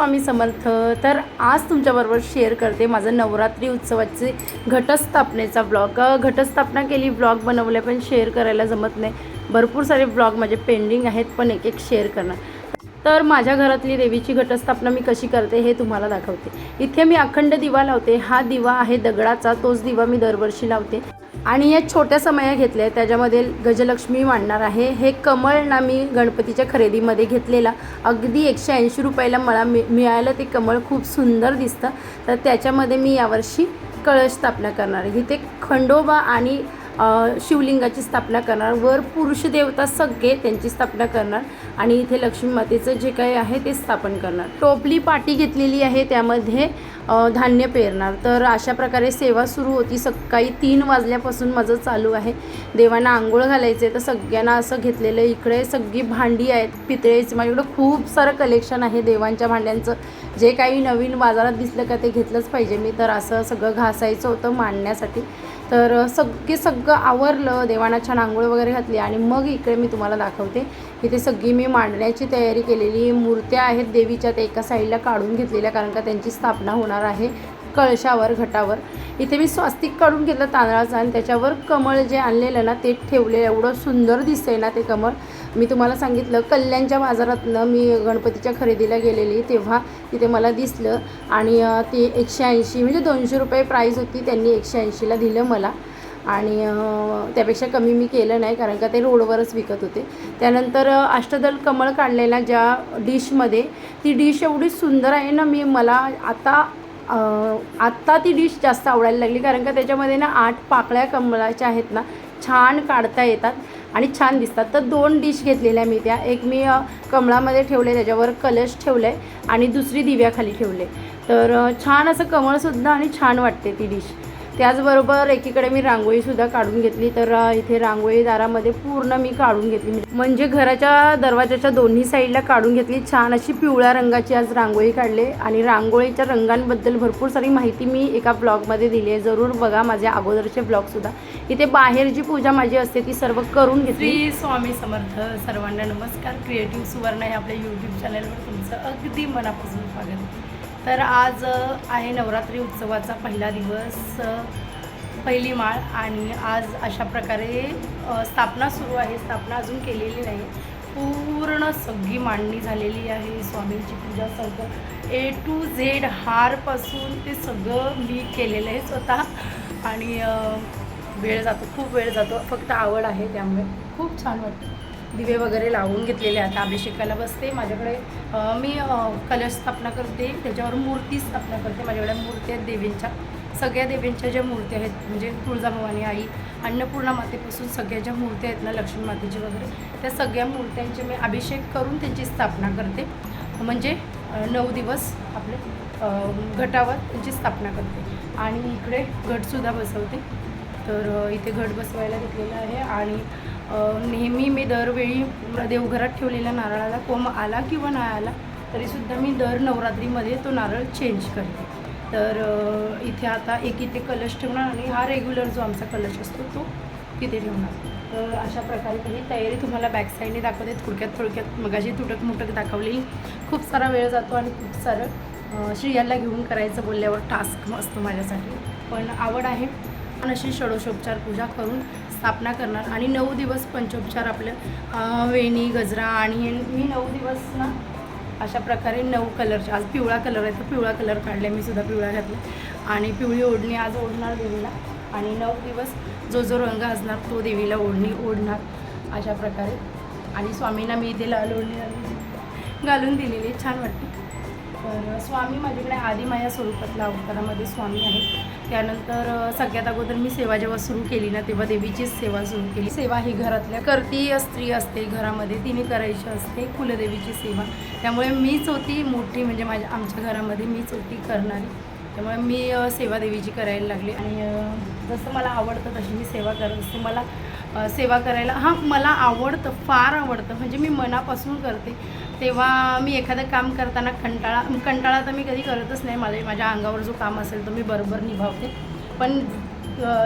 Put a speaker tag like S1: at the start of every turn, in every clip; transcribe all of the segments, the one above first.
S1: स्वामी समर्थ. तर आज तुमच्याबरोबर शेअर करते माझं नवरात्री उत्सवाचे घटस्थापनेचा ब्लॉग घटस्थापना केली ब्लॉग बनवले पण शेअर करायला जमत नाही. भरपूर सारे ब्लॉग माझे पेंडिंग आहेत पण एक एक शेअर करणार. तर माझ्या घरातली देवीची घटस्थापना मी कशी करते हे तुम्हाला दाखवते. इथे मी अखंड दिवा लावते. हा दिवा आहे दगडाचा तोच दिवा मी दरवर्षी लावते. आणि या छोट्या समया घेतल्या आहेत त्याच्यामध्ये गजलक्ष्मी मांडणार आहे. हे कमळ ना मी गणपतीच्या खरेदीमध्ये घेतलेला. अगदी एकशे ऐंशी रुपयाला मला मि मिळालं ते कमळ. खूप सुंदर दिसतं. तर त्याच्यामध्ये मी यावर्षी कळश स्थापना करणार आहे. इथे खंडोबा आणि शिवलिंगाची स्थापना करणार. वर पुरुष देवता सगळे त्यांची स्थापना करणार आणि इथे लक्ष्मी मातेचं जे काही आहे ते स्थापन करणार. टोपली पाटी घेतलेली आहे त्यामध्ये धान्य पेरणार. तर अशा प्रकारे सेवा सुरू होती. सकाळी तीन वाजल्यापासून माझं चालू आहे. देवांना आंघोळ घालायचे तर सगळ्यांना असं घेतलेलं इकडे सगळी भांडी आहेत पितळेची माझ्याकडं खूप सारं कलेक्शन आहे देवांच्या भांड्यांचं. जे काही नवीन बाजारात दिसलं का ते घेतलंच पाहिजे मी. तर असं सगळं घासायचं होतं मांडण्यासाठी. तर सगळे सगळं आवरलं देवांना छान आंघोळ वगैरे घातली आणि मग इकडे मी तुम्हाला दाखवते इथे सगळी मी मांडण्याची तयारी केलेली. मूर्त्या आहेत देवीच्या त्या एका साईडला काढून घेतलेल्या कारण का त्यांची स्थापना होणार आहे कळशावर घटावर. इथे मी स्वास्तिक काढून घेतलं तांदळाचं आणि त्याच्यावर कमळ जे आणलेलं ना ते ठेवले एवढं सुंदर दिसतंय ना ते कमळ. मी तुम्हाला सांगितलं कल्याणच्या बाजारातनं मी गणपतीच्या खरेदीला गेलेली तेव्हा तिथे मला दिसलं आणि ती एकशे ऐंशी म्हणजे दोनशे रुपये प्राईज होती त्यांनी एकशे ऐंशीला दिलं मला. आणि त्यापेक्षा कमी मी केलं नाही कारण का ते रोडवरच विकत होते. त्यानंतर अष्टदल कमळ काढलेला ज्या डिशमध्ये ती डिश एवढी सुंदर आहे ना मी मला आता आत्ता ती डिश जास्त आवडायला लागली कारण का त्याच्यामध्ये ना आठ पाकळ्या कमळाच्या आहेत ना छान काढता येतात. आणि छान दिसतात. तर दोन डिश घेतलेल्या मी त्या. एक मी कमळामध्ये ठेवले त्याच्यावर कलश ठेवलं आहे आणि दुसरी दिव्याखाली ठेवले तर छान असं कमळसुद्धा आणि छान वाटते ती डिश त्याचबरोबर एकीकडे मी रांगोळीसुद्धा काढून घेतली तर इथे रांगोळी दारामध्ये पूर्ण मी काढून घेतली. म्हणजे घराच्या दरवाजाच्या दोन्ही साईडला काढून घेतली. छान अशी पिवळ्या रंगाची आज रांगोळी काढले आणि रांगोळीच्या रंगांबद्दल भरपूर सारी माहिती मी एका ब्लॉगमध्ये दिली आहे. जरूर बघा माझे अगोदरचे ब्लॉगसुद्धा इथे बाहेर जी पूजा माझी असते ती सर्व करून घेतली. स्वामी समर्थ सर्वांना नमस्कार. क्रिएटिव्ह सुवर्ण आहे आपल्या यूट्यूब चॅनलवर तुमचं अगदी मनापासून स्वागत. तर आज आहे नवरात्री उत्सवाचा पहिला दिवस पहिली माळ आणि आज अशा प्रकारे स्थापना सुरू आहे. स्थापना अजून केलेली नाही. पूर्ण सगळी मांडणी झालेली आहे. स्वामींची पूजा सगळं ए टू झेड हारपासून ते सगळं मी केलेलं आहे स्वतः. आणि वेळ जातो. खूप वेळ जातो. फक्त आवड आहे त्यामुळे. खूप छान वाटतं. दिवे वगैरे लावून घेतलेले आता अभिषेकाला बसते. माझ्याकडे मी अ, कलश स्थापना करते त्याच्यावर मूर्ती स्थापना करते. माझ्याकडे मूर्ती आहेत देवींच्या. सगळ्या देवींच्या ज्या मूर्ती आहेत म्हणजे तुळजाभवानी आई अन्नपूर्णा मातेपासून सगळ्या ज्या मूर्त्या आहेत ना लक्ष्मी मातेची वगैरे त्या सगळ्या मूर्त्यांचे मी अभिषेक करून त्यांची स्थापना करते. म्हणजे नऊ दिवस आपले घटावर त्यांची स्थापना करते. आणि इकडे घटसुद्धा बसवते. तर इथे घट बसवायला घेतलेला आहे. आणि नेहमी मी दरवेळी देवघरात ठेवलेल्या नारळाला कोंब आला किंवा नाही आला तरीसुद्धा मी दर नवरात्रीमध्ये तो नारळ चेंज करते. तर इथे आता एक इथे कलश ठेवणार आणि हा रेग्युलर जो आमचा कलश असतो तो तिथे ठेवणार. तर अशा प्रकारे ही तयारी तुम्हाला बॅक साईडने दाखवते. थोडक्यात थोडक्यात मगाशी तुटक मुटक दाखवली. खूप सारा वेळ जातो आणि खूप सारं श्रियाला घेऊन करायचं बोलल्यावर टास्क असतो माझ्यासाठी. पण आवड आहे. अशी षडोषोपचार पूजा करून स्थापना करणार. आणि नऊ दिवस पंचोपचार आपलं वेणी गजरा आणि मी नऊ दिवस ना अशा प्रकारे नऊ कलरचे आज पिवळा कलर आहे तर पिवळा कलर काढला. मी सुद्धा पिवळा घातला. आणि पिवळी ओढणी आज ओढणार देवीला. आणि नऊ दिवस जो जो रंग असणार तो देवीला ओढणी ओढणार. अशा प्रकारे. आणि स्वामींना मी इथे लाल ओढणी घालून दिलेली छान वाटते. तर स्वामी माझ्याकडे आदिमाया स्वरूपातल्या अवतारामध्ये स्वामी आहेत. त्यानंतर सगळ्यात अगोदर मी सेवा जेव्हा सुरू केली ना तेव्हा देवीचीच सेवा सुरू केली. सेवा ही घरातल्या करती स्त्री असते घरामध्ये तिने करायची असते कुलदेवीची सेवा. त्यामुळे मीच होती मोठी म्हणजे माझ्या आमच्या घरामध्ये मीच होती करणारी. त्यामुळे मी सेवा देवीची करायला लागली आणि जसं मला आवडतं तशी मी सेवा करत असते मला सेवा करायला हां मला आवडतं फार आवडतं. म्हणजे मी मनापासून करते. तेव्हा मी एखादं काम करताना कंटाळा कंटाळा तर मी कधी करतच नाही. मला माझ्या अंगावर जो काम असेल तो मी बरोबर निभावते. पण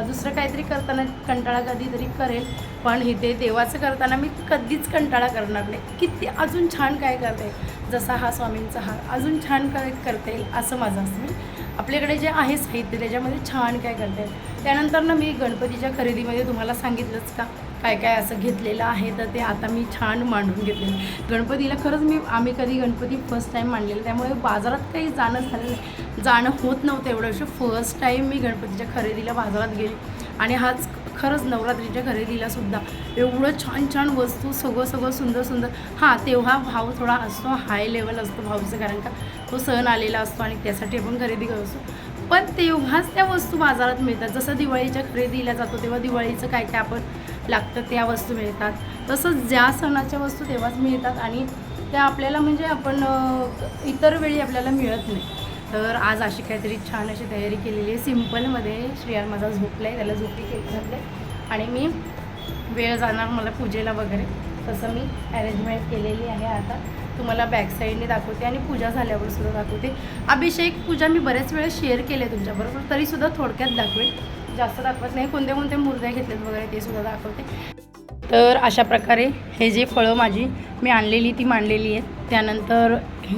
S1: दुसरं काहीतरी करताना कंटाळा कधीतरी करेल. पण इथे देवाचं करताना मी कधीच कंटाळा करणार नाही. किती अजून छान काय करता येईल? जसा हा स्वामींचा हा अजून छान काय करता येईल? असं माझं असतं. आपल्याकडे जे आहे साहित्य त्याच्यामध्ये छान काय करता येईल त्यानंतर ना मी गणपतीच्या खरेदीमध्ये तुम्हाला सांगितलंच का? काय काय असं घेतलेलं आहे? तर ते आता मी छान मांडून घेतलेलं गणपतीला खरंच मी आम्ही कधी गणपती फर्स्ट टाईम मांडलेलं त्यामुळे बाजारात काही जाणं झालं नाही. जाणं होत नव्हतं एवढं वर्ष. फर्स्ट टाईम मी गणपतीच्या खरेदीला बाजारात गेली. आणि हाच खरंच नवरात्रीच्या खरेदीला सुद्धा एवढं छान छान वस्तू सगळं सगळं सुंदर सुंदर. हां तेव्हा भाव थोडा असतो हाय लेवल असतो भाऊचं कारण का तो सण आलेला असतो आणि त्यासाठी आपण खरेदी करत. असतो पण तेव्हाच त्या वस्तू बाजारात मिळतात. जसं दिवाळीच्या खरेदीला जातो तेव्हा दिवाळीचं काय काय आपण लागतं त्या वस्तू मिळतात. तसंच ज्या सणाच्या वस्तू तेव्हाच मिळतात आणि त्या आपल्याला म्हणजे आपण इतर वेळी आपल्याला मिळत नाही. तर आज अशी काहीतरी छान अशी तयारी केलेली आहे. सिम्पलमध्ये श्रेयान माझा झोपला आहे त्याला झोपी केली जाते. आणि मी वेळ जाणार मला पूजेला वगैरे. तसं मी अरेंजमेंट केलेली आहे आता. तुम्हाला बॅक साईडने दाखवते आणि पूजा झाल्यावर सुद्धा दाखवते. अभिषेक पूजा मी बऱ्याच वेळा शेअर केले तुमच्याबरोबर तरीसुद्धा थोडक्यात दाखवेल. जास्त दाखवत नाही. कोणत्या कोणत्या मूर्त्या घेतल्यात वगैरे ते सुद्धा दाखवते. तर अशा प्रकारे हे जे फळं माझी मी आणलेली ती मांडलेली आहेत. त्यानंतर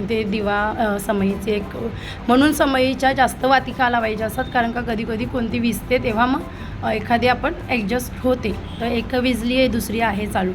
S1: ते दिवा समईचे एक म्हणून समईच्या जास्त वाती का लावायच्या असतात. कारण का कधी कधी कोणती विजते तेव्हा मग एखादी आपण ॲडजस्ट होते. तर एक विजली आहे दुसरी आहे चालू.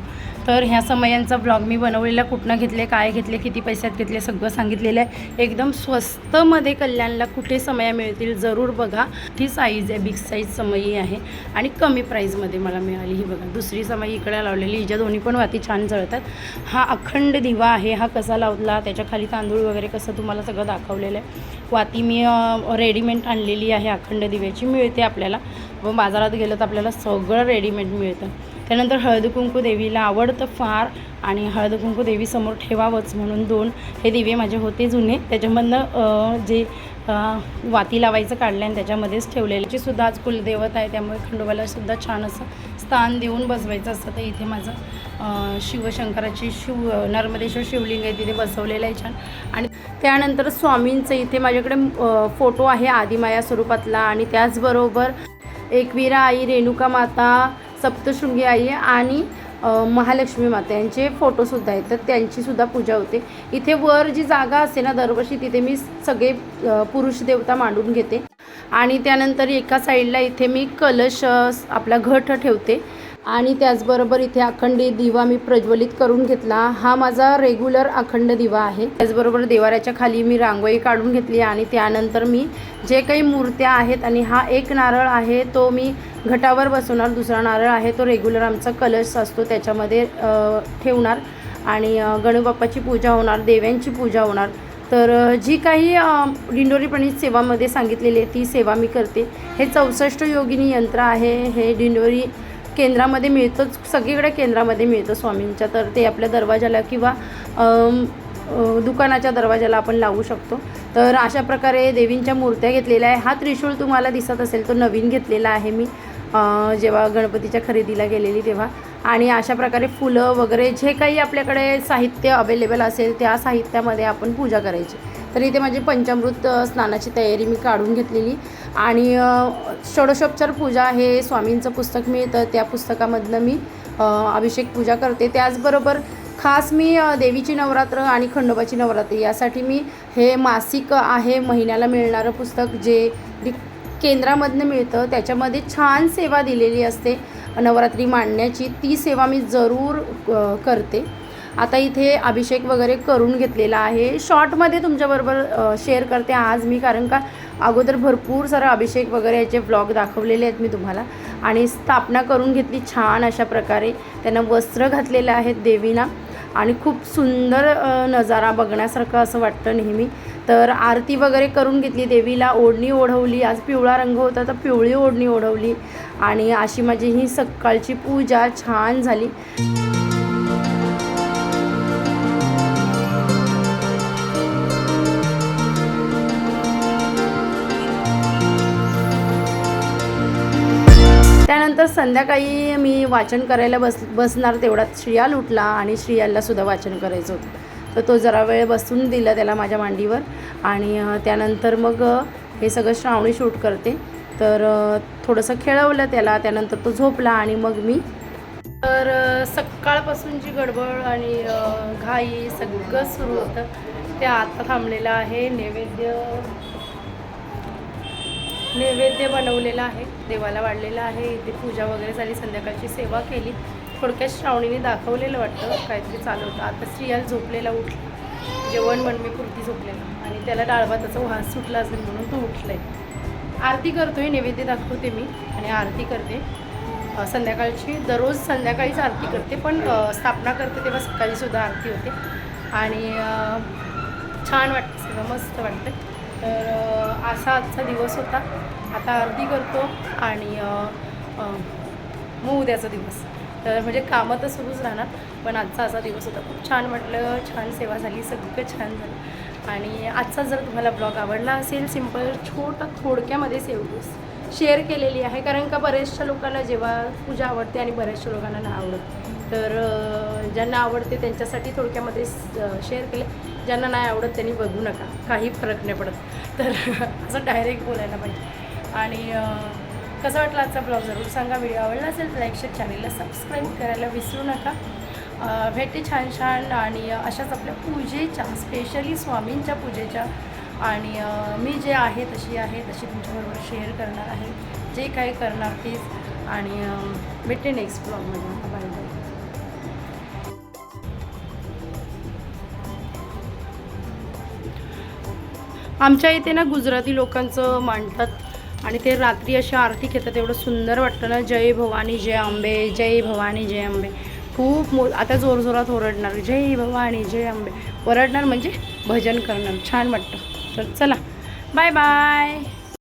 S1: तर ह्या समयांचा ब्लॉग मी बनवलेला कुठनं घेतले काय घेतले किती पैशात घेतले सगळं सांगितलेलं आहे. एकदम स्वस्तमध्ये कल्याणला कुठे समया मिळतील जरूर बघा. ती साईज आहे बिग साईज समयी आहे आणि कमी प्राईजमध्ये मला मिळाली ही बघा. दुसरी समई इकडे लावलेली हिच्या दोन्ही पण वाती छान जळतात. हा अखंड दिवा आहे हा कसा लावला त्याच्याखाली तांदूळ वगैरे कसं तुम्हाला सगळं दाखवलेलं आहे. वाती मी रेडीमेड आणलेली आहे अखंड दिव्याची मिळते आपल्याला. व बाजारात गेलं तर आपल्याला सगळं रेडीमेड मिळतं. त्यानंतर हळद कुंकू देवीला आवडतं फार आणि हळद कुंकू देवीसमोर ठेवावंच म्हणून दोन हे दिवे माझे होते जुने. त्याच्यामधनं जे वाती लावायचं काढलं आणि त्याच्यामध्येच ठेवलेल्याची सुद्धा आज कुलदेवत आहे त्यामुळे खंडोबाला सुद्धा छान असं स्थान देऊन बसवायचं असतं. तर इथे माझं शिवशंकराची शिव नर्मदेश्वर शिवलिंग आहे तिथे बसवलेलं आहे छान. आणि त्यानंतर स्वामींचं इथे माझ्याकडे फोटो आहे आदिमाया स्वरूपातला आणि त्याचबरोबर एकवीरा आई रेणुका माता सप्तशृंगी आई आहे आणि महालक्ष्मी माता यांचे फोटोसुद्धा आहेत. तर त्यांचीसुद्धा पूजा होते. इथे वर जी जागा असते ना दरवर्षी तिथे मी सगळे पुरुष देवता मांडून घेते. आणि त्यानंतर एका साईडला इथे मी कलश आपला घट ठेवते. आणि त्याचबरोबर इथे अखंडित दिवा मी प्रज्वलित करून घेतला. हा माझा रेग्युलर अखंड दिवा आहे. त्याचबरोबर देवाऱ्याच्या खाली मी रांगोळी काढून घेतली आणि त्यानंतर मी जे काही मूर्त्या आहेत आणि हा एक नारळ आहे तो मी घटावर बसवणार. दुसरा नारळ आहे तो रेग्युलर आमचा कलश असतो त्याच्यामध्ये ठेवणार. आणि गणूबाप्पाची पूजा होणार देव्यांची पूजा होणार. तर जी काही अ, दिंडोरी प्रणित सेवामध्ये सांगितलेली आहे ती सेवा मी करते. हे चौसष्ट योगिनी यंत्र आहे. हे दिंडोरी केंद्रामध्ये मिळतंच सगळीकडे केंद्रामध्ये मिळतं स्वामींच्या. तर ते आपल्या दरवाजाला किंवा दुकानाच्या दरवाजाला आपण लावू शकतो. तर अशा प्रकारे देवींच्या मूर्त्या घेतलेल्या आहे. हा त्रिशूळ तुम्हाला दिसत असेल तो नवीन घेतलेला आहे मी जेव्हा गणपतीच्या खरेदीला गेलेली तेव्हा. आणि अशा प्रकारे फुलं वगैरे जे काही आपल्याकडे साहित्य अवेलेबल असेल त्या साहित्यामध्ये आपण पूजा करायची. तर इथे माझी पंचामृत स्नानाची तयारी मी काढून घेतलेली. आणि अ, षोडशोपचार पूजा हे स्वामींचं पुस्तक मिळतं. त्या पुस्तकामधनं मी अभिषेक पूजा करते. त्याचबरोबर खास मी देवीची नवरात्र आणि खंडोबाची नवरात्र यासाठी मी हे मासिक आहे महिन्याला मिळणारं पुस्तक जे केंद्रामधनं मिळतं. त्याच्यामध्ये छान सेवा दिलेली असते. नवरात्री मांडण्याची ती सेवा मी जरूर करते. आता इथे अभिषेक वगैरे करून घेतलेला आहे. शॉर्टमध्ये तुमच्याबरोबर शेअर करते आज मी कारण का अगोदर भरपूर सारा अभिषेक वगैरे याचे ब्लॉग दाखवलेले आहेत मी तुम्हाला. आणि स्थापना करून घेतली छान अशा प्रकारे. त्यांना वस्त्र घातलेलं आहेत देवीला आणि खूप सुंदर नजारा बघण्यासारखं असं वाटतं नेहमी. तर आरती वगैरे करून घेतली देवीला. ओढणी ओढवली. आज पिवळा रंग होता तर पिवळी ओढणी ओढवली. आणि अशी माझी ही सकाळची पूजा छान झाली. त्यानंतर संध्याकाळी मी वाचन करायला बस बसणार तेवढ्यात श्रियाल उठला आणि श्रियाललासुद्धा वाचन करायचं होतं. तर तो जरा वेळ बसून दिला त्याला माझ्या मांडीवर आणि त्यानंतर मग हे सगळं श्रावणी शूट करते. तर थोडंसं खेळवलं त्याला त्यानंतर तो झोपला आणि मग मी तर सकाळपासून सकाळपासूनची गडबड आणि घाई सगळं सुरू होतं ते आता थांबलेलं आहे. नैवेद्य नैवेद्य बनवलेला आहे देवाला वाढलेला आहे इथे पूजा वगैरे झाली संध्याकाळची सेवा केली. थोडक्यात श्रावणीने दाखवलेलं वाटतं काहीतरी चालू होतं आता स्त्रियाला झोपलेला उठला जेवण बनवेपुरती झोपलेला. आणि त्याला डाळभाताचा वास सुटला असेल म्हणून तो उठलाय. आरती करतोय नैवेद्य दाखवते मी आणि आरती करते. संध्याकाळची दररोज संध्याकाळीच आरती करते पण स्थापना करते तेव्हा सकाळीसुद्धा आरती होते. आणि छान वाटतं सगळं मस्त वाटतं. तर असा आजचा दिवस होता. आता अर्धी करतो आणि मग उद्याचा दिवस. तर म्हणजे कामं तर सुरूच राहणार पण आजचा असा दिवस होता. खूप छान म्हटलं छान सेवा झाली सगळं छान झालं. आणि आजचा जर तुम्हाला ब्लॉग आवडला असेल सिंपल छोटा थोडक्यामध्ये सेवूस शेअर केलेली आहे. कारण का बऱ्याचशा लोकांना जेव्हा पूजा आवडते आणि बऱ्याचशा लोकांना ना आवडत तर ज्यांना आवडते त्यांच्यासाठी थोडक्यामध्ये शेअर केले. ज्यांना नाही आवडत त्यांनी बघू नका. काही फरक नाही पडत. तर असं डायरेक्ट बोलायला पाहिजे. आणि कसं कसा वाटला आजचा ब्लॉग? जरूर सांगा. व्हिडिओ आवडला असेल तर लाईक शेअर चॅनलला सबस्क्राईब करायला विसरू नका. भेटते छान छान आणि अशाच आपल्या पूजेच्या स्पेशली स्वामींच्या पूजेच्या. आणि मी जे आहे तशी आहे तशी तुमच्याबरोबर शेअर करणार आहे. जे काही करणार तेच. आणि भेटते नेक्स्ट ब्लॉगमध्ये आमच्या इथे ना गुजराती लोकांचं मांडतात आणि ते रात्री अशी आरती घेतात. एवढं सुंदर वाटतं ना. जय भवानी जय आंबे जय भवानी जय आंबे. खूप मो आता जोरजोरात ओरडणार. जय भवानी जय आंबे. ओरडणार म्हणजे भजन करणार. छान वाटतं. तर चला. Bye bye.